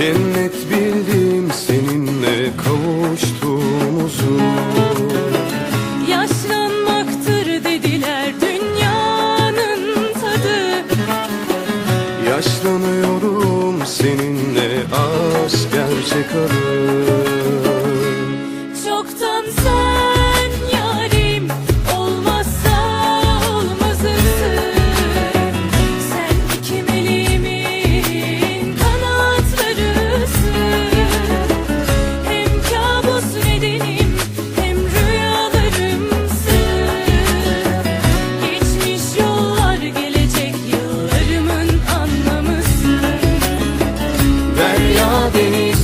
Cennet bildim seninle kavuştuğumuzu. Yaşlanmaktır dediler dünyanın tadı. Yaşlanıyorum seninle aşk gerçek arı